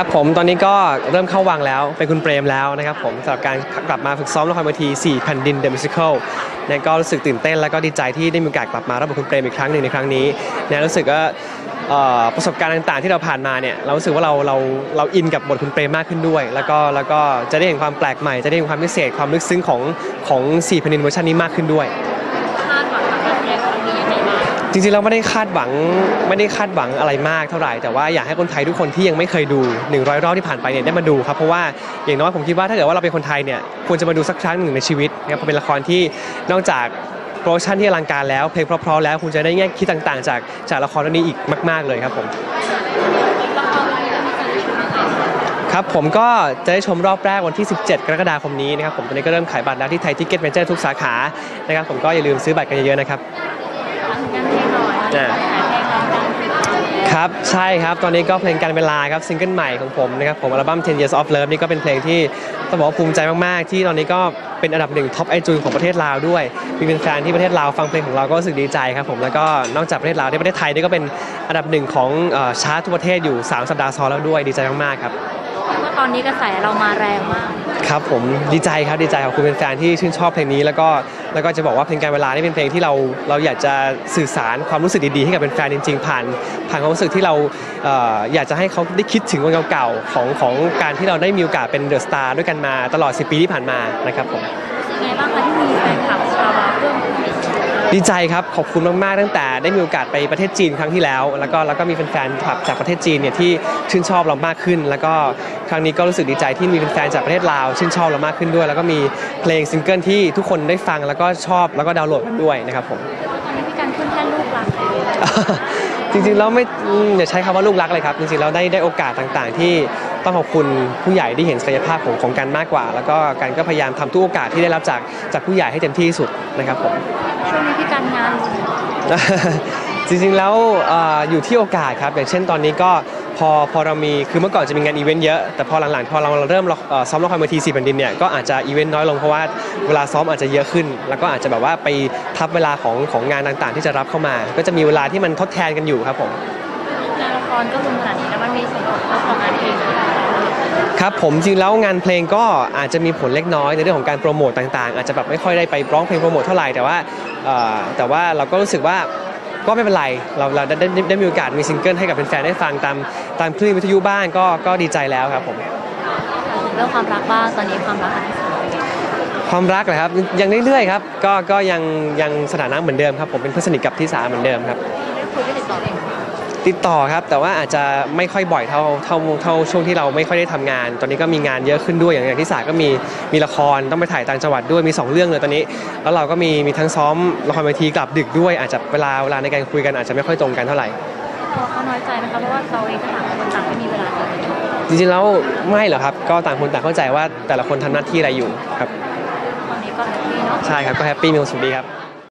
ครับผมตอนนี้ก็เริ่มเข้าวังแล้วเป็นคุณเปรมแล้วนะครับผมสำหรับการกลับมาฝึกซ้อมละครเวที4แผ่นดิน The Musical เนี่ยก็รู้สึกตื่นเต้นแล้วก็ดีใจที่ได้มีโอกาสกลับมารับบทคุณเปรมอีกครั้งหนึ่งในครั้งนี้เนี่ยรู้สึกว่าประสบการณ์ต่างๆ ที่เราผ่านมาเนี่ยเรารู้สึกว่าเราเราเราอินกับบทคุณเปรมมากขึ้นด้วย แล้วก็แล้วก็จะได้เห็นความแปลกใหม่จะได้เห็นความพิเศษความลึกซึ้งของของ4แผ่นดินเวอร์ชันนี้มากขึ้นด้วย จริงๆเราไม่ได้คาดหวังไม่ได้คาดหวังอะไรมากเท่าไหร่แต่ว่าอยากให้คนไทยทุกคนที่ยังไม่เคยดู 100 รอบที่ผ่านไปเนี่ยได้มาดูครับเพราะว่าอย่างน้อยผมคิดว่าถ้าเกิดว่าเราเป็นคนไทยเนี่ยควรจะมาดูสักครั้งหนึ่งในชีวิตนะครับเพราะเป็นละครที่นอกจากโปรดักชั่นที่อลังการแล้วเพลงเพราะๆแล้วคุณจะได้แง่คิดต่างๆ จากจากละครเรื่องนี้อีกมาก ๆเลยครับผมครเรื่องนี้จะมีการชมยังไงครับผมก็จะได้ชมรอบแรกวันที่ 17 กรกฎาคมนี้นะครับผมตอนนี้ก็เริ่มขายบัตรแล้วที่ไทยทิกเก็ตเมเจอร์ทุกสาขานะครับผมก็อย่าลืมซื้อบัตรกันเยอะๆนะครับ งานเพลงหน่ อ่าครับใช่ครับตอนนี้ก็เพลงการเวลาครับซิงเกิลใหม่ของผมนะครับผมอัลบั้ม 10 Years of Love นี่ก็เป็นเพลงที่ต้องบอกว่าภูมิใจมากๆ ที่ตอนนี้ก็เป็นอันดับหนึ่งท็อปไอจูนของประเทศลาวด้วยมีแฟนที่ประเทศลาวฟังเพลงของเราก็รู้สึกดีใจครับผมแล้วก็นอกจากประเทศลาวที่ประเทศไทยนี่ก็เป็นอันดับหนึ่งของเอ่อชาร์ตทั่วประเทศอยู่ 3 สัปดาห์ซ้อนแล้วด้วยดีใจมากๆครับเพราะตอนนี้กระแสเรามาแรงมาก ครับผมดีใจครับดีใจขอบคุณเป็นแฟนที่ชื่นชอบเพลงนี้ แล้วก็แล้วก็จะบอกว่าเพลงการเวลานี่เป็นเพลงที่เราเราอยากจะสื่อสารความรู้สึกดีๆให้กับเป็นแฟนจริง ๆ ผ่าน ผ่านความรู้สึกที่เราเอ่ออยากจะให้เขาได้คิดถึงวันเก่าๆของของการที่เราได้มีโอกาสเป็นเดอะสตาร์ด้วยกันมาตลอด 10 ปีที่ผ่านมานะครับผม รู้สึกไงบ้างคะที่มีแฟนคลับชาวลาวเพิ่มขึ้นอีกดีใจครับ ขอบคุณมาก ๆ ตั้งแต่ได้มีโอกาสไปประเทศจีนครั้งที่แล้ว แล้วก็แล้วก็มีแฟนๆคลับจากประเทศจีนเนี่ยที่ชื่นชอบเรามากขึ้น แล้วก็ครั้งนี้ก็รู้สึกดีใจที่มีแฟนๆจากประเทศลาวชื่นชอบเรามากขึ้นด้วย แล้วก็มีเพลงซิงเกิลที่ทุกคนได้ฟังแล้วก็ชอบแล้วก็ดาวน์โหลดกันด้วยนะครับผม ตอนนี้พี่การขึ้นแท่นลูกหลักเลย จริงๆแล้วไม่อืมอย่าใช้คำว่าลูกรักเลยครับ จริงๆแล้วได้ได้โอกาสต่างๆ ที่ต้องขอบคุณผู้ใหญ่ที่เห็นศักยภาพของของการมากกว่า แล้วก็การก็พยายามทำทุกโอกาสที่ได้รับจากจากผู้ใหญ่ให้เต็มที่ที่สุดนะครับผมช่วงนี้พี่การงานจริงๆแล้วเอ่ออยู่ที่โอกาสครับ อย่างเช่นตอนนี้ก็ พอพอเรามีคือเมื่อก่อนจะมีงานอีเวนต์เยอะแต่พอหลังๆพอเราเริ่มเอ่อซ้อมละครเวทีสี่แผ่นดินเนี่ยก็อาจจะอีเวนต์น้อยลงเพราะว่าเวลาซ้อมอาจจะเยอะขึ้น แล้วก็อาจจะแบบว่าไปทับเวลาของของงานต่างๆ ที่จะรับเข้ามา ก็จะมีเวลาที่มันทดแทนกันอยู่ครับผมงานละครก็รุมขนาดนี้แล้วมันมีส่วนผลกระทบต่องานเพลงด้วยครับผมจริงแล้วงานเพลงก็อาจจะมีผลเล็กน้อยในเรื่องของการโปรโมตต่างๆ อาจจะแบบไม่ค่อยได้ไปร้องเพลงโปรโมทเท่าไหร่แต่ว่าเอ่อแต่ว่าเราก็รู้สึกว่าก็ไม่เป็นไร เราเราได้ได้ได้มีโอกาสมีซิงเกิลให้กับแฟนๆได้ฟังตาม ตามคลื่นวิทยุบ้างก็ก็ดีใจแล้วครับผมถึงเรื่องความรักบ้างตอนนี้ความรักของพี่สาวเป็นไงความรักเหรอครับยังเรื่อยๆครับก็ก็ยังยังสถานะเหมือนเดิมครับผมเป็นเพื่อนสนิทกับที่สาเหมือนเดิมครับได้คุยได้ติดต่อกันไหมติดต่อครับ แต่ว่าอาจจะไม่ค่อยบ่อยเท่าเท่าเท่าช่วงที่เราไม่ค่อยได้ทำงาน ตอนนี้ก็มีงานเยอะขึ้นด้วยอย่างอย่างที่สาก็มีมีละครต้องไปถ่ายต่างจังหวัดด้วยมี 2 เรื่องเลยตอนนี้ แล้วเราก็มีมีทั้งซ้อมละครเวทีกลับดึกด้วยอาจจะเวลาเวลาในการคุยกันอาจจะไม่ค่อยตรงกันเท่าไหร่ ตัวเขาน้อยใจนะคะเพราะว่าเราเองก็ต่างคนต่างไม่มีเวลาเจอกันจริงๆแล้วไม่หรอกครับ ก็ต่างคนต่างเข้าใจว่าแต่ละคนทำหน้าที่อะไรอยู่ครับ ตอนนี้ก็แฮปปี้เนาะ ใช่ครับ ก็แฮปปี้มีความสุขดีครับ